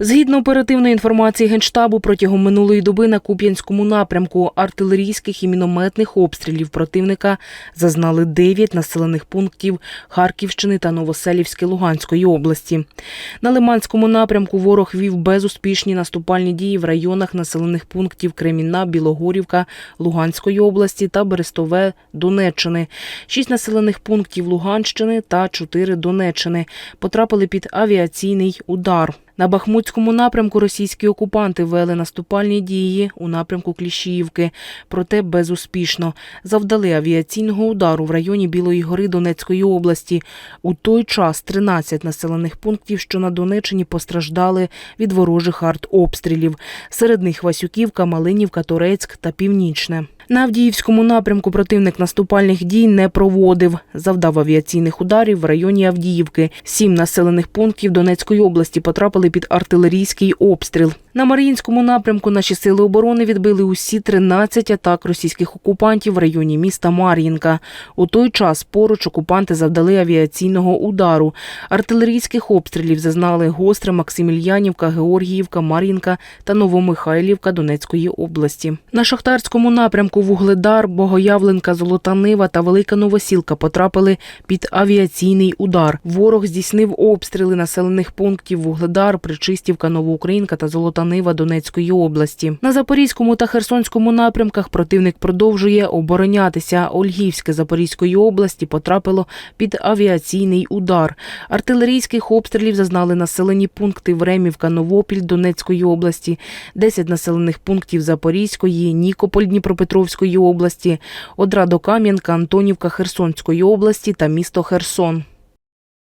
Згідно оперативної інформації Генштабу, протягом минулої доби на Куп'янському напрямку артилерійських і мінометних обстрілів противника зазнали 9 населених пунктів Харківщини та Новоселівське Луганської області. На Лиманському напрямку ворог вів безуспішні наступальні дії в районах населених пунктів Кремінна, Білогорівка Луганської області та Берестове Донеччини. Шість населених пунктів Луганщини та чотири Донеччини потрапили під авіаційний удар. На Бахмутському напрямку російські окупанти вели наступальні дії у напрямку Кліщіївки, проте безуспішно завдали авіаційного удару в районі Білої гори Донецької області. У той час 13 населених пунктів, що на Донеччині постраждали від ворожих артобстрілів. Серед них Васюківка, Малинівка, Торецьк та Північне. На Авдіївському напрямку противник наступальних дій не проводив. Завдав авіаційних ударів в районі Авдіївки. Сім населених пунктів Донецької області потрапили під артилерійський обстріл. На Маріїнському напрямку наші сили оборони відбили усі 13 атак російських окупантів в районі міста Мар'їнка. У той час поруч окупанти завдали авіаційного удару. Артилерійських обстрілів зазнали Гостре, Максимільянівка, Георгіївка, Мар'їнка та Новомихайлівка Донецької області. На Шахтарському напрямку Вугледар, Богоявленка, Золота Нива та Велика Новосілка потрапили під авіаційний удар. Ворог здійснив обстріли населених пунктів Причистівка, Новоукраїнка та Золота Нива Донецької області. На Запорізькому та Херсонському напрямках противник продовжує оборонятися. Ольгівське Запорізької області потрапило під авіаційний удар. Артилерійських обстрілів зазнали населені пункти Времівка, Новопіль Донецької області, 10 населених пунктів Запорізької, Нікополь Дніпропетровської області, Одрадокам'янка, Антонівка Херсонської області та місто Херсон.